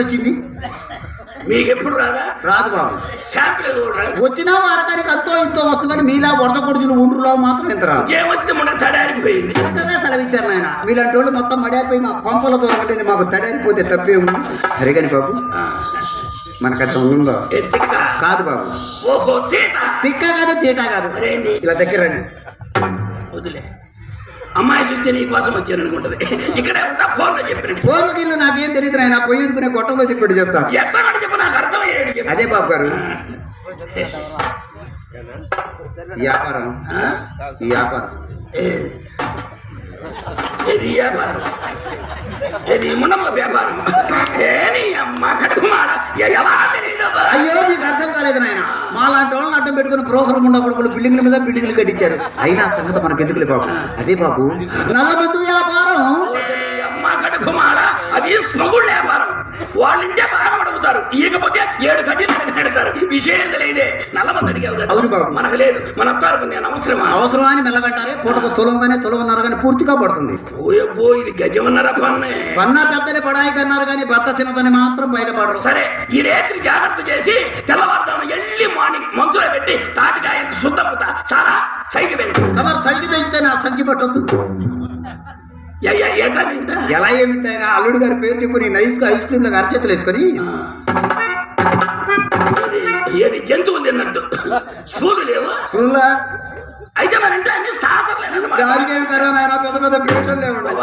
ఇంత వచ్చింది మీకు ఎప్పుడు రాదా? రాదు బాబు. శాంపిల్ వచ్చినా వారకానికి అంతో ఇంతో వస్తుంది కానీ మీలా వరద కొడుచులు ఉండ్రులో మాత్రం ఇంత రాదు. ఏమొచ్చితే మొన్న తడారిపోయింది చక్కగా సెలవిచ్చారు నాయన. మీలాంటి వాళ్ళు మొత్తం మడిపోయి మా కొంపల దూరం మాకు తడారిపోతే తప్పేము సరిగాని బాబు. మనకంత ఉందో ఎత్తిక్క కాదు బాబు. ఓహో తీత. తిక్క కాదు తీటా కాదు. ఇలా దగ్గర వదిలే. అమ్మాయి చూస్తే నీ కోసం వచ్చాను అనుకుంటది. ఇక్కడే ఉంటా ఫోన్లో చెప్పినట్టు ఫోన్కి ఇల్లు నాకేం తెలియదు నాయన పొయ్యి ఎదుకునే గొట్టంలో చెప్పాడు చెప్తాను. కూడా చెప్పు నాకు అర్థమయ్యాడు అదే బాబు గారు. వ్యాపారం. వ్యాపారం. ఏది వ్యాపారం? ఏది మున్నమ్మ వ్యాపారం? ఏని అమ్మ కడుపుమాడ ఎవరా అయ్యో నీకు అర్థం కాలేదు నాయన. మా లాంటి వాళ్ళని అడ్డం పెట్టుకుని ప్రోగ్రామ్ ఉండ కొడుకులు బిల్డింగ్ల మీద బిల్డింగ్లు కట్టించారు. అయినా సంగతి మనకి ఎందుకులే బాబు? అదే బాబు నల్లబద్దు వ్యాపారం. అది స్మగుళ్ళ వ్యాపారం. వాళ్ళింటే ఇకపోతే ఏడు కడ్డీలు పెడతారు. విషయం తెలియదే నల్లమంది అడిగావు కదా. అవును బాబు. మనకు లేదు. మన అత్తారు నేను అవసరమా? అవసరం అని మెల్లగంటారే పూటకు తులంగానే తులమన్నారు కానీ పూర్తిగా పడుతుంది. ఓయబ్బో ఇది గజమన్నర పన్నే. పన్నా పెద్దలే పడాయికి అన్నారు కానీ భర్త చిన్నదని మాత్రం బయటపడరు. సరే ఈ రేత్రి జాగ్రత్త చేసి తెల్లవారుజామున ఎల్లి మార్నింగ్ మంచులో పెట్టి తాటికాయ శుద్ధముత చాలా సైకి కమర్ సైజు పెంచితే నా సంచి పట్టొద్దు. ఎలా ఏమిటైనా అల్లుడు గారి పేరు చెప్పుని నైస్గా ఐస్ క్రీమ్లో అరచేతులు వేసుకొని. ఏది జంతువులు తిన్నట్టు స్పూలు లేవా? స్కూల్లో అయితే మరి అంటే అన్ని ఏమి కరోనా పెద్ద పెద్ద పీటలు లేవండి.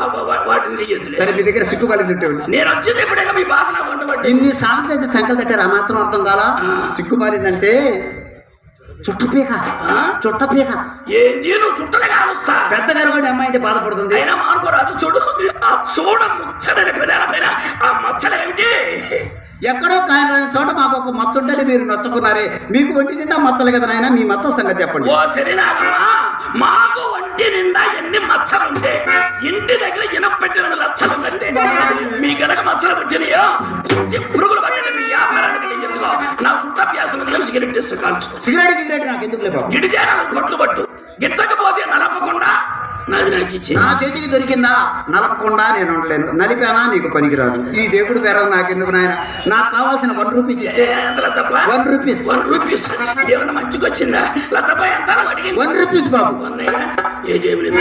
వాటిని సరే మీ దగ్గర తింటేవాళ్ళు నేను వచ్చింది ఇప్పుడే మీ భాషణ ఉండబట్టి. ఇన్ని సాంస్కృతిక సంకలు కట్టారు ఆ మాత్రం అర్థం కాలా? సిగ్గుమారిందంటే చుట్టపీక. చుట్టపీక. ఏంది నువ్వు చుట్టలే కాలుస్తా పెద్ద గర్భడి అమ్మాయి బాధపడుతుంది. అయినా మానుకోరాదు చూడు. ఆ చూడ ముచ్చడని పెదాల పైన ఆ మచ్చలేమిటి? ఎక్కడో కాయన చోట మాకు ఒక మచ్చ ఉంటేనే మీరు నచ్చుకున్నారే. మీకు ఒంటి నిండా మచ్చలు కదా నాయన? మీ మచ్చల సంగతి చెప్పండి. ఓ సరినాగమ్మా మాకు ఒంటి నిండా ఎన్ని మచ్చలుంటే ఇంటి దగ్గర ఇనపెట్టిన లచ్చలుందంటే మీ గనక మచ్చలు పట్టినయో నా సుట్టాభ్యాసం కలిసి సిగరెట్ ఇస్తే కాల్చుకో సిగరెట్ గిగరెట్ నాకు ఎందుకు లేవు గిడితే నాకు పట్లు పట్టు గిట్టకపోతే నలపకుండా? నాది నాకు ఇచ్చి. నా చేతికి దొరికిందా? నలపకుండా నేను ఉండలేను. నలిపానా? నీకు పనికిరాదు. ఈ దేవుడు పేర నాకెందుకు నాయన? నాకు కావాల్సిన వన్ రూపీస్ ఇస్తే. లతప్ప? వన్ రూపీస్ వన్ రూపీస్ ఏమన్నా మంచికొచ్చిందా లతప్ప ఎంత అని అడిగింది వన్ రూపీస్ బాబు. ఏ జేబులో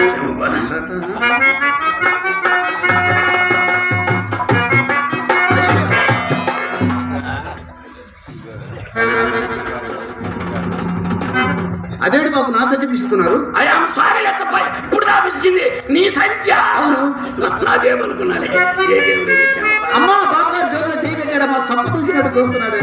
అదేంటి బాబు నా సత్య పిసుకున్నారు ఐఆమ్ సారీ లతప్ప ఇప్పుడు దా పిసిచింది నీ సంచా? నా- నా జేబు అనుకున్నాలే ఏ జేబులో పెట్టామబ్బా అమ్మా బాబు గారు జోబులో చేయి పెట్టాడు మా సప్పు చూసినట్టు చూస్తున్నాడు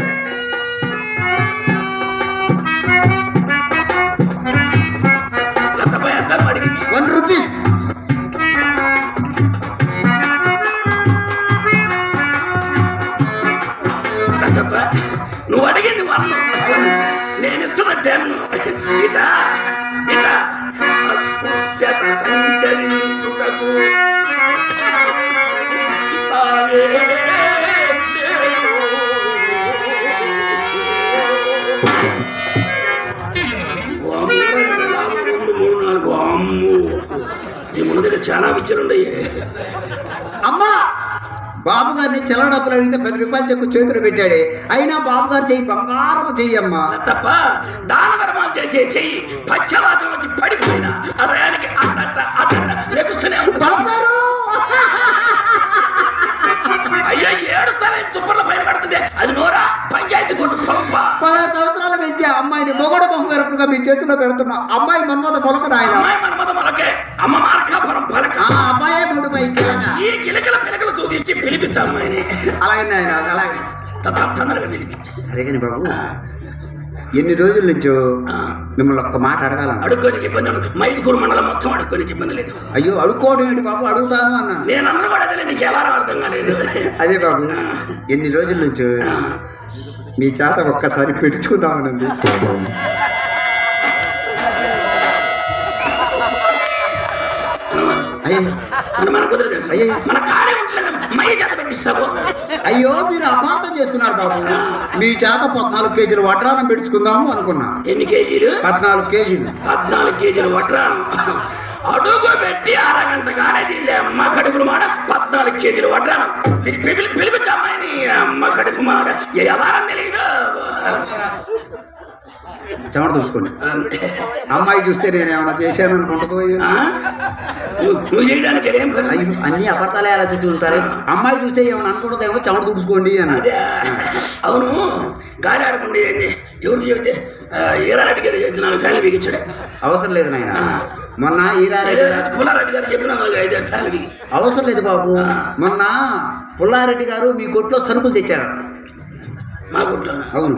బాబు గారిని చిల్లర డబ్బులు అడిగితే పది రూపాయలు చెక్కు చేతులు పెట్టాడే. అయినా బాబు గారు చెయ్యి బంగారం చెయ్యమ్మా. తప్ప దాన ధర్మాలు చేసే చెయ్యి పశ్చవాతం వచ్చి పడిపోయినా. అదయానికి బాబు గారు! అయ్యో ఏడుస్తావే తుప్పర్ల పైన పడుతుంది. అది నోరా? పంచాయతీ కొట్టు పంప పదహారు సంవత్సరాల ఆ అమ్మాయిని మొగడ వెరపుగా మీ చేతిలో పెడుతున్నా. అమ్మాయి మన్మత మొలకదు ఆయన అమ్మాయి మనమద మనకే అమ్మ మార్కాపురం పలక. ఆ అమ్మాయే మూడు పై కీలక. ఈ కిలకిల పిలకలు తూదిచ్చి పిలిపించు అమ్మాయిని. అలాగే ఆయన అలాగే. తొందరగా పిలిపించు. సరేగాని బాబు ఎన్ని రోజుల నుంచో మిమ్మల్ని ఒక్క మాట అడగాలను అడుక్కోనికి ఇబ్బంది మైదుకూరు మండలం మొత్తం అడుక్కోనికి ఇబ్బంది లేదు. అయ్యో అడుక్కోవడం ఏంటి బాబు? అడుగుతాను అన్నా. నేను అన్నది కూడా అదే నీకు ఎవరో అర్థం కాలేదు. అదే బాబు ఎన్ని రోజుల నుంచో మీ చేత ఒక్కసారి పెట్టించుకుందామనండి అయ్యే. మీరు అపార్థం చేసుకున్నారు బాబు. మీ చేత పద్నాలుగు కేజీలు వడ్రానం పెట్టుకుందాము అనుకున్నా. ఎన్ని కేజీలు? పద్నాలుగు కేజీలు. పద్నాలుగు కేజీలు వడ్రాను అడుగు పెట్టి అరగంట తిండే అమ్మ కడుపులు మాడ. పద్నాలుగు కేజీలు వడ్రాను పిలి- పిలి- పిలిపించు అమ్మాయిని అమ్మ కడుపు మాడ ఎవరం తెలియదు. చెమట చూసుకోండి అమ్మాయి చూస్తే నేను ఏమైనా చేశాను అనుకుంటుందో ఆ? నువ్వు చేయడానికి ఏం అయ్యో అన్ని అబద్ధాలే ఆలోచించి ఉంటారు. అమ్మాయి చూస్తే ఏమైనా అనుకుంటుందేమో చెమట తుడుచుకోండి అని. అవును గాలి ఆడకుండా ఎవరు చెబితే ఈరారెడ్డి గారు నాలుగు ఫ్యాన్లు బిగించాడు అవసరం లేదు నాయన. మొన్న ఈరారెడ్డి గారు పుల్లారెడ్డి గారు చెప్పిన అవసరం లేదు బాబు. మొన్న పుల్లారెడ్డి గారు మీ కొట్లో సరుకులు తెచ్చారు. మా గుట్లో అవును.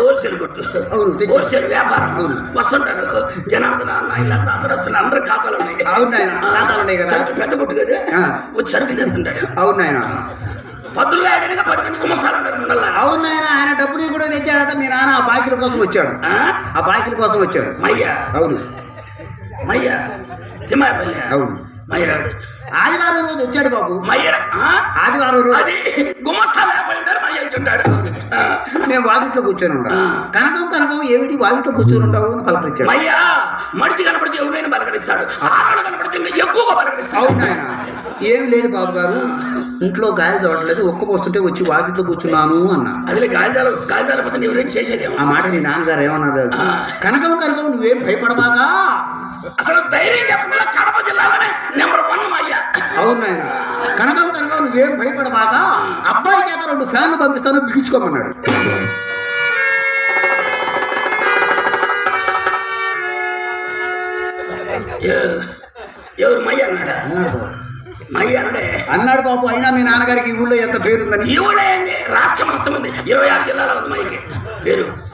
హోల్సేల్ కొట్టు అవును. హోల్సేల్ వ్యాపారం. అవును. వస్తుంటారు. జనార్దన అన్న ఇలా వస్తున్నారు. అందరూ ఖాతాలు ఉన్నాయి. అవును నాయన ఖాతాలు ఉన్నాయి కదా. పెద్ద కొట్టు కదా. వచ్చి సరుకులు తెస్తుంటాడు అవును నాయన. పద్దుల్లో ఆడినగా పది మంది గుమస్తాలు ముందల్లా. అవును నాయన ఆయన డబ్బులు కూడా తెచ్చాడట. మీ నాన్న ఆ బాకీల కోసం వచ్చాడు. ఆ బాకీల కోసం వచ్చాడు. మయ్య. అవును. మయ్య అవును. మయ్యరాడు ఆదివారం రోజు వచ్చాడు బాబు. మయ్యర? ఆదివారం రోజు. అది గుమస్తా లేకపోతే మయ్య ఇచ్చుంటాడు. నేను వాకిట్లో కూర్చొని ఉంటాను ఆ. కనకం కనకం ఏమిటి? వాకిట్లో కూర్చొని ఉంటావు అని పలకరించాడు. మయ్య మనిషి కనపడితే ఎవరైనా బలకరిస్తాడు ఆడవాళ్ళు కనపడితే ఇంకా ఎక్కువగా అవును నాయన. ఏమి లేదు బాబు గారు. ఇంట్లో గాలి చూడట్లేదు ఒక్క పోస్తుంటే వచ్చి వాకిట్లో కూర్చున్నాను అన్నా. అదిలే గాలిదాలు గాలిదాల పోతే ఎవరైనా చేసేదేమో? ఆ మాట మీ నాన్నగారు ఏమన్నది? ఆ. కనకం కనకం నువ్వేం భయపడబాగా? అసలు ధైర్యం చెప్పకుండా కడప జిల్లాలోనే నెంబర్ వన్ మయ్య అవును నాయన. కనకం కనకం నువ్వేం భయపడబాగా? అబ్బాయి చేత రెండు ఫ్యాన్లు పంపిస్తాను బిగించుకోమన్నాడు. ఎవరు మయ్య అన్నాడా? అన్నాడు బాబు. అయినా మీ నాన్నగారికి ఈ ఊళ్ళో ఎంత పేరుందని? ఈ ఊళ్ళో ఏంది? రాష్ట్రం మొత్తం ఉంది. ఇరవై ఆరు జిల్లాలో ఉంది మైకి. పేరు.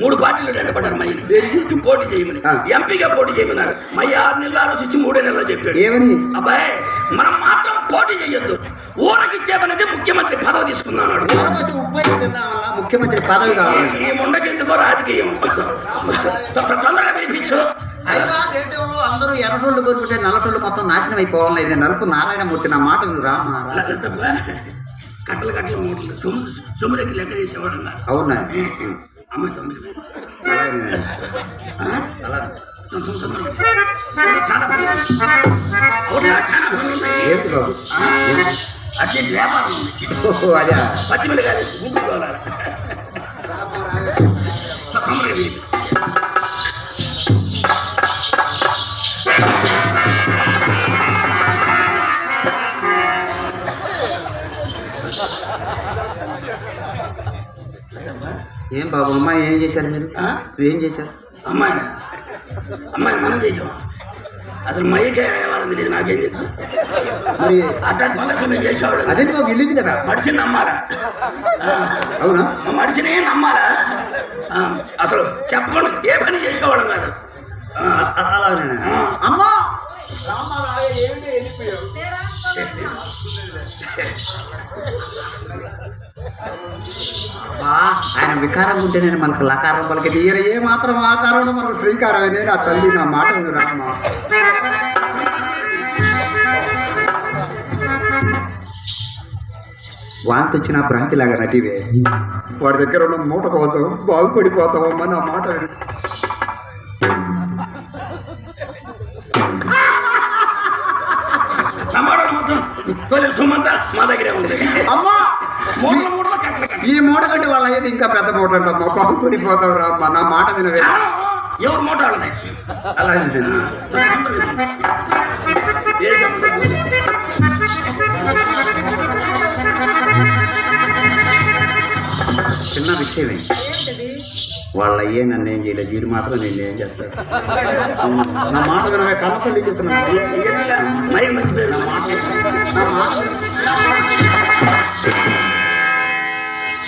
మూడు పార్టీలు రెండబడ్డారు మయ్యని పోటీ చేయమని. ఎంపీగా పోటీ చేయమన్నారు. మయ్య ఆరు నెలలు ఆలోచించి మూడే నెలలు చెప్పాడు. ఏమని? అబ్బాయి మనం మాత్రం పోటీ చేయొద్దు. ఊరకి ఇచ్చేపనైతే ముఖ్యమంత్రి పదవి వల్ల ముఖ్యమంత్రి పదవి కావాలి. ఈ ముండకి ఎందుకో రాజకీయం. తొందరగా పిలిపించు. అయినా దేశంలో అందరూ ఎర్రటోళ్ళు కొనుక్కుంటే నల్లటోళ్ళు మొత్తం నాశనం అయిపోవాలి ఇది నలుపు నారాయణమూర్తి నా మాట లలితబ్బా కట్టలు కట్టలు మూటలు సొమ్ము సొమ్ము దగ్గర లెక్క చేసేవాడు అవునా? అమ్మాయి తొమ్మిది? అర్జెంట్ వ్యాపారం ఉంది. ఓహో, అదే. పచ్చిమిరకాయలు గుంపులు ఏం బాబు అమ్మాయి ఏం చేశారు మీరు? ఏం చేశారు అమ్మాయినా అమ్మాయి మనం చేయటం అసలు మైకే వాళ్ళని తెలియదు నాకేం తెలుసు మరి అట్లాంటి పనులు మేము చేసేవాడు అదెందుకో వెళ్ళింది కదా మనిషిని నమ్మాలా అవునా మా మనిషిని నమ్మాలా అసలు చెప్పకుండా ఏ పని చేసేవాళ్ళం కాదు ఆ, అ- అలాగనే ఆ. అమ్మా ఆయన వికారం ఉంటేనే మనకు లకారం పలికి తీయరు ఏ మాత్రం ఆకారం మనకు శ్రీకారమే నా తల్లి నా మాట రామ్మ. వాంతి వచ్చిన భ్రాంతిలాగా నటివే. వాడి దగ్గర ఉన్న మూట కోసం బాగుపడిపోతావమ్మా నా మాట విను. టమాటాలు మొత్తం తొలి సుమంతా మా దగ్గరే ఉంది. అమ్మా మూడు మూడులో కట్టలు కట్ట ఈ మూట కంటే వాళ్ళ ఇంకా పెద్ద మూట అంటమ్మా బాగుపడిపోతావు రామ్మ నా మాట వినవే. ఎవరు మూట వాళ్ళది అలా చిన్న విషయమే వాళ్ళ అయ్యే నన్ను ఏం చేయలేదు. వీడు మాత్రం నేను ఏం చేస్తాను? నా మాట వినవే. కనపల్లి చెప్తున్నా మై మంచి పేరు నా మాట